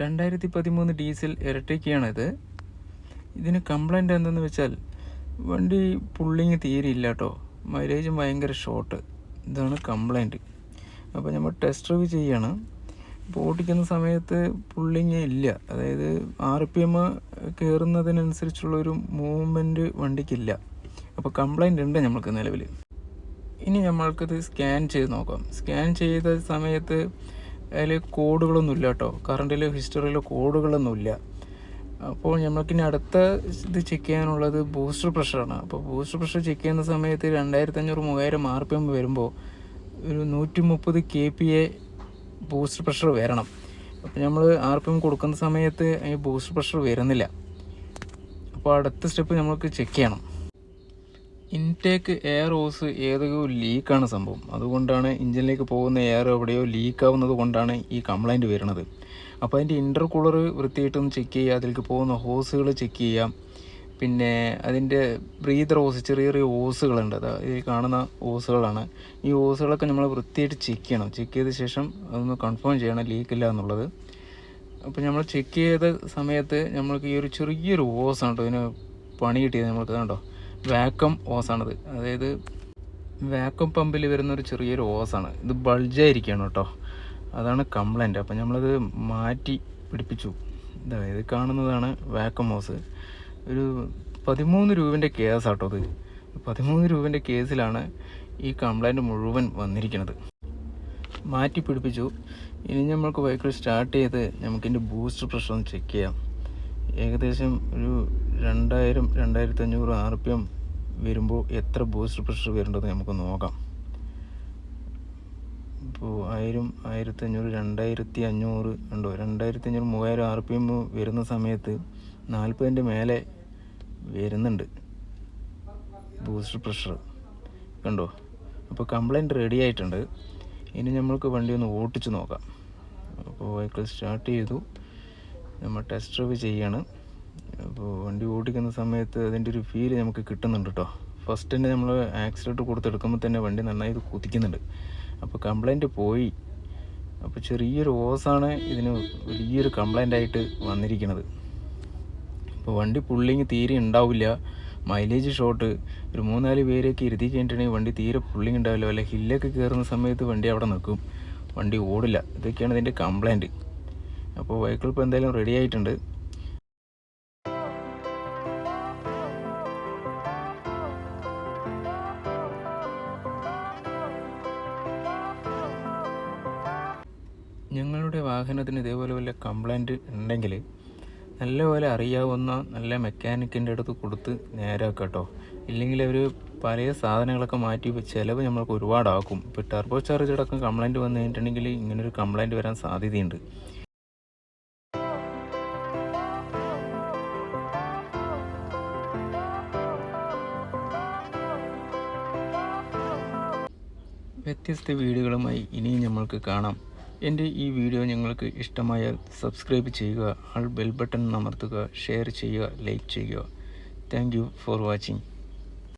രണ്ടായിരത്തി പതിമൂന്ന് ഡീസൽ ഇരട്ടിക്കാണിത് ഇതിന് കംപ്ലൈന്റ് എന്തെന്ന് വെച്ചാൽ വണ്ടി പുള്ളിങ് തീരെ ഇല്ല കേട്ടോ മൈലേജും ഭയങ്കര ഷോർട്ട് ഇതാണ് കംപ്ലൈന്റ് അപ്പോൾ നമ്മൾ ടെസ്റ്റ് ഡ്രൈവ് ചെയ്യാണ്. ഇപ്പോൾ ഓടിക്കുന്ന സമയത്ത് പുള്ളിങ് ഇല്ല. അതായത് ആർ പി എം കയറുന്നതിനനുസരിച്ചുള്ളൊരു മൂവ്മെന്റ് വണ്ടിക്കില്ല. അപ്പോൾ കംപ്ലൈന്റ് ഉണ്ട് നമ്മൾക്ക് നിലവിൽ ഇനി നമ്മൾക്കത് സ്കാൻ ചെയ്ത് നോക്കാം. സ്കാൻ ചെയ്ത സമയത്ത് അതിൽ കോഡുകളൊന്നുമില്ല കേട്ടോ. കറണ്ടിലോ ഹിസ്റ്ററിയിലോ കോഡുകളൊന്നുമില്ല. അപ്പോൾ നമ്മൾക്കിനി അടുത്ത ഇത് ചെക്ക് ചെയ്യാനുള്ളത് ബൂസ്റ്റർ പ്രഷറാണ് അപ്പോൾ ബൂസ്റ്റർ പ്രഷർ ചെക്ക് ചെയ്യുന്ന സമയത്ത് രണ്ടായിരത്തി അഞ്ഞൂറ് മൂവായിരം ആർ പി എം വരുമ്പോൾ ഒരു നൂറ്റി മുപ്പത് K P A booster pressure വരണം. അപ്പോൾ നമ്മൾ ആർ പി എം കൊടുക്കുന്ന സമയത്ത് ഈ ബൂസ്റ്റർ പ്രഷർ വരുന്നില്ല. അപ്പോൾ അടുത്ത സ്റ്റെപ്പ് നമ്മൾക്ക് ചെക്ക് ചെയ്യണം. ഇൻടേക്ക് എയർ ഹോസ് ഏതൊക്കെയോ ലീക്കാണ് സംഭവം. അതുകൊണ്ടാണ് എഞ്ചിനിലേക്ക് പോകുന്ന എയർ എവിടെയോ ലീക്കാവുന്നത് കൊണ്ടാണ് ഈ കംപ്ലൈന്റ് വരുന്നത്. അപ്പോൾ അതിന്റെ ഇന്റർകൂളർ വൃത്തിയായിട്ടൊന്ന് ചെക്ക് ചെയ്യുക അതിലേക്ക് പോകുന്ന ഹോസുകൾ ചെക്ക് ചെയ്യാം പിന്നെ അതിന്റെ ബ്രീതർ ഹോസ് ചെറിയ ചെറിയ ഹോസുകളുണ്ട് അതാ ഈ കാണുന്ന ഹോസുകളാണ് ഈ ഹോസുകളൊക്കെ നമ്മൾ വൃത്തിയായിട്ട് ചെക്ക് ചെയ്യണം. ചെക്ക് ചെയ്ത ശേഷം അതൊന്ന് കൺഫേം ചെയ്യണം ലീക്കില്ല എന്നുള്ളത്. അപ്പോൾ നമ്മൾ ചെക്ക് ചെയ്ത സമയത്ത് നമ്മൾക്ക് ഈ ഒരു ചെറിയൊരു ഹോസാണ് കേട്ടോ. ഇതിന് പണി കിട്ടിയത് നമ്മൾക്ക്. കണ്ടോ? വാക്കം ഓസാണത്. അതായത് വാക്കം പമ്പിൽ വരുന്ന ഒരു ചെറിയൊരു ഓസാണ്. ഇത് ബൾജായിരിക്കുകയാണ് കേട്ടോ. അതാണ് കംപ്ലൈന്റ് അപ്പം നമ്മളത് മാറ്റി പിടിപ്പിച്ചു. ഇത് കാണുന്നതാണ് വാക്കം ഓസ്. ഒരു പതിമൂന്ന് രൂപന്റെ കേസാട്ടോ ഇത്. പതിമൂന്ന് രൂപന്റെ കേസിലാണ് ഈ കംപ്ലൈന്റ് മുഴുവൻ വന്നിരിക്കുന്നത്. മാറ്റി പിടിപ്പിച്ചു. ഇനി നമ്മൾക്ക് വൈക്കിൾ സ്റ്റാർട്ട് ചെയ്ത് നമുക്കിന്റെ ബൂസ്റ്റർ പ്രഷർ ഒന്ന് ചെക്ക് ചെയ്യാം. ഏകദേശം ഒരു രണ്ടായിരം രണ്ടായിരത്തി അഞ്ഞൂറ് ആർ പി എം വരുമ്പോൾ എത്ര ബൂസ്റ്റർ പ്രഷർ വരേണ്ടത് നമുക്ക് നോക്കാം. ഇപ്പോൾ ആയിരം ആയിരത്തി അഞ്ഞൂറ് രണ്ടായിരത്തി അഞ്ഞൂറ് ഉണ്ടോ രണ്ടായിരത്തി അഞ്ഞൂറ് മൂവായിരം ആർ പി എം വരുന്ന സമയത്ത് നാൽപ്പതിന്റെ മേലെ വരുന്നുണ്ട് ബൂസ്റ്റർ പ്രഷർ. കണ്ടോ? അപ്പോൾ കംപ്ലൈന്റ് റെഡി ആയിട്ടുണ്ട്. ഇനി നമ്മൾക്ക് വണ്ടി ഒന്ന് ഓട്ടിച്ച് നോക്കാം. അപ്പോൾ വെഹിക്കിൾ സ്റ്റാർട്ട് ചെയ്തു. നമ്മൾ ടെസ്റ്റ് ഡ്രൈവ് ചെയ്യാണ്. അപ്പോൾ വണ്ടി ഓടിക്കുന്ന സമയത്ത് അതിന്റെ ഒരു ഫീൽ നമുക്ക് കിട്ടുന്നുണ്ട് കേട്ടോ ഫസ്റ്റ് തന്നെ നമ്മൾ ആക്സിഡന്റ് കൊടുത്തെടുക്കുമ്പോൾ തന്നെ വണ്ടി നന്നായി കുതിക്കുന്നുണ്ട്. അപ്പോൾ കംപ്ലൈന്റ് പോയി. അപ്പോൾ ചെറിയൊരു ഓസാണ് ഇതിന് വലിയൊരു കംപ്ലൈന്റ് ആയിട്ട് വന്നിരിക്കുന്നത് അപ്പോൾ വണ്ടി പുള്ളിങ് തീരെ ഉണ്ടാവില്ല. മൈലേജ് ഷോട്ട് ഒരു മൂന്നാൽ പേരെയൊക്കെ ഇരുത്തി കഴിഞ്ഞിട്ടുണ്ടെങ്കിൽ വണ്ടി തീരെ പുള്ളിങ് ഉണ്ടാവില്ല. വല്ല ഹില്ലൊക്കെ കയറുന്ന സമയത്ത് വണ്ടി അവിടെ നിൽക്കും. വണ്ടി ഓടില്ല. ഇതൊക്കെയാണ് ഇതിന്റെ കംപ്ലൈന്റ് അപ്പോൾ വെഹിക്കിൾ ഇപ്പോൾ എന്തായാലും റെഡി ആയിട്ടുണ്ട്. വാഹനത്തിന് ഇതേപോലെ വല്ല കംപ്ലൈന്റ് ഉണ്ടെങ്കിൽ നല്ലപോലെ അറിയാവുന്ന നല്ല മെക്കാനിക്കിന്റെ അടുത്ത് കൊടുത്ത് നേരാക്കുക കേട്ടോ ഇല്ലെങ്കിൽ അവർ പല സാധനങ്ങളൊക്കെ മാറ്റി ചിലവ് നമ്മൾക്ക് ഒരുപാടാക്കും. ഇപ്പോൾ ടർബോ ചാർജ് അടക്കം കംപ്ലൈന്റ് വന്നു കഴിഞ്ഞിട്ടുണ്ടെങ്കിൽ ഇങ്ങനൊരു കംപ്ലൈന്റ് വരാൻ സാധ്യതയുണ്ട്. വ്യത്യസ്ത വീടുകളുമായി ഇനിയും നമ്മൾക്ക് കാണാം. എന്റെ ഈ വീഡിയോ നിങ്ങൾക്ക് ഇഷ്ടമായാൽ സബ്സ്ക്രൈബ് ചെയ്യുക ആൾ ബെൽ ബട്ടൺ അമർത്തുക ഷെയർ ചെയ്യുക ലൈക്ക് ചെയ്യുക. Thank for watching.